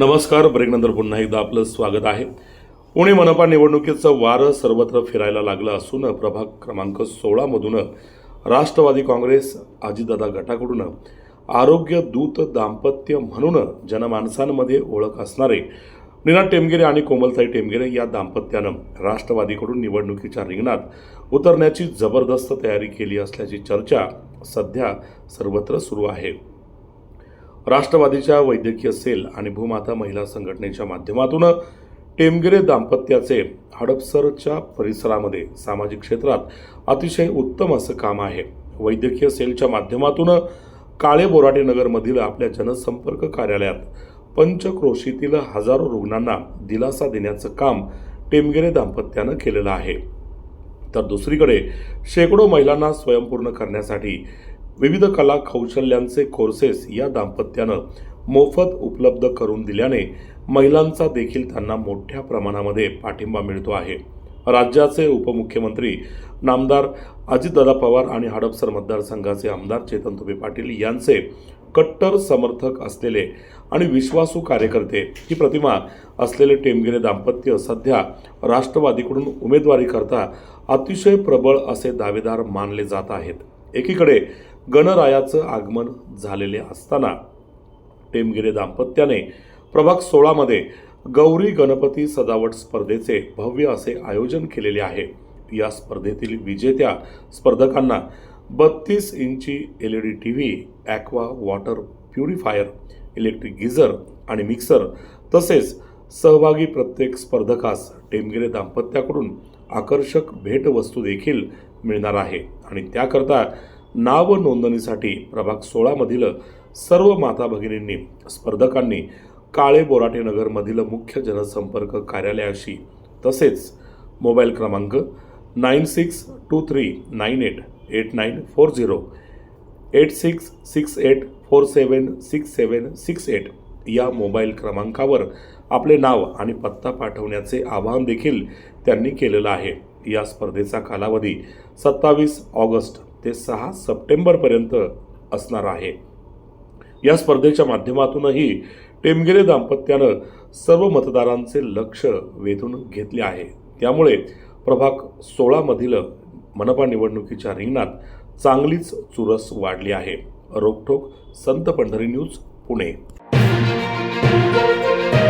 नमस्कार ब्रेकनंतर पुन्हा एकदा आपलं स्वागत आहे. पुणे मनपा निवडणुकीचं वारं सर्वत्र फिरायला लागलं असून प्रभाग क्रमांक सोळामधून राष्ट्रवादी काँग्रेस अजितदादा गटाकडून आरोग्य दूत दाम्पत्य म्हणून जनमानसांमध्ये ओळख असणारे नीना टेमगिरे आणि कोमलताई टेमगिरे या दाम्पत्यानं राष्ट्रवादीकडून निवडणुकीच्या रिंगणात उतरण्याची जबरदस्त तयारी केली असल्याची चर्चा सध्या सर्वत्र सुरू आहे. राष्ट्रवादीच्या वैद्यकीय सेल आणि भूमाता महिला संघटनेच्या माध्यमातून टेमगिरे दाम्पत्याचे हडपसरच्या परिसरामध्ये सामाजिक क्षेत्रात अतिशय उत्तम असं काम आहे. वैद्यकीय सेलच्या माध्यमातून काळे बोराटे नगरमधील आपल्या जनसंपर्क कार्यालयात पंचक्रोशीतील हजारो रुग्णांना दिलासा देण्याचं काम टेमगिरे दाम्पत्यानं केलेलं आहे. तर दुसरीकडे शेकडो महिलांना स्वयंपूर्ण करण्यासाठी विविध कला कौशल्यांचे कोर्सेस या दाम्पत्यानं मोफत उपलब्ध करून दिल्याने महिलांचा देखील त्यांना मोठ्या प्रमाणामध्ये पाठिंबा मिळतो आहे. राज्याचे उपमुख्यमंत्री नामदार अजितदादा पवार आणि हडपसर मतदारसंघाचे आमदार चेतन तुबे पाटील यांचे कट्टर समर्थक असलेले आणि विश्वासू कार्यकर्ते ही प्रतिमा असलेले टेमगिरे दाम्पत्य सध्या राष्ट्रवादीकडून उमेदवारी करता अतिशय प्रबळ असे दावेदार मानले जात आहेत. एकीकडे गणरायाचं आगमन झालेले असताना टेमगिरे दाम्पत्याने प्रभाग सोळामध्ये गौरी गणपती सजावट स्पर्धेचे भव्य असे आयोजन केलेले आहे. या स्पर्धेतील विजेत्या स्पर्धकांना बत्तीस इंची L E D T V aqua water purifier electric geyser आणि मिक्सर तसेच सहभागी प्रत्येक स्पर्धकास टेमगिरे दाम्पत्याकडून आकर्षक भेटवस्तू देखील मिळणार आहे. आणि त्याकरता नाव नोंदणीसाठी प्रभाग सोळामधील सर्व माता भगिनींनी स्पर्धकांनी काळे बोराटे नगरमधील मुख्य जनसंपर्क कार्यालयाशी तसेच मोबाईल क्रमांक nine six two three nine eight eight nine four zero eight six six eight four seven six seven six eight या मोबाईल क्रमांकावर आपले नाव आणि पत्ता पाठवण्याचे आवाहन देखील त्यांनी केलेलं आहे. या स्पर्धेचा कालावधी सत्तावीस ऑगस्ट ते सहा सप्टेंबरपर्यंत असणार आहे. या स्पर्धेच्या माध्यमातूनही टेमगिरे दाम्पत्यानं सर्व मतदारांचे लक्ष वेधून घेतले आहे. त्यामुळे प्रभाग सोळामधील मनपा निवडणुकीच्या रिंगणात चांगलीच चुरस वाढली आहे. रोखोक Sant Pandhari news Pune. Thank you.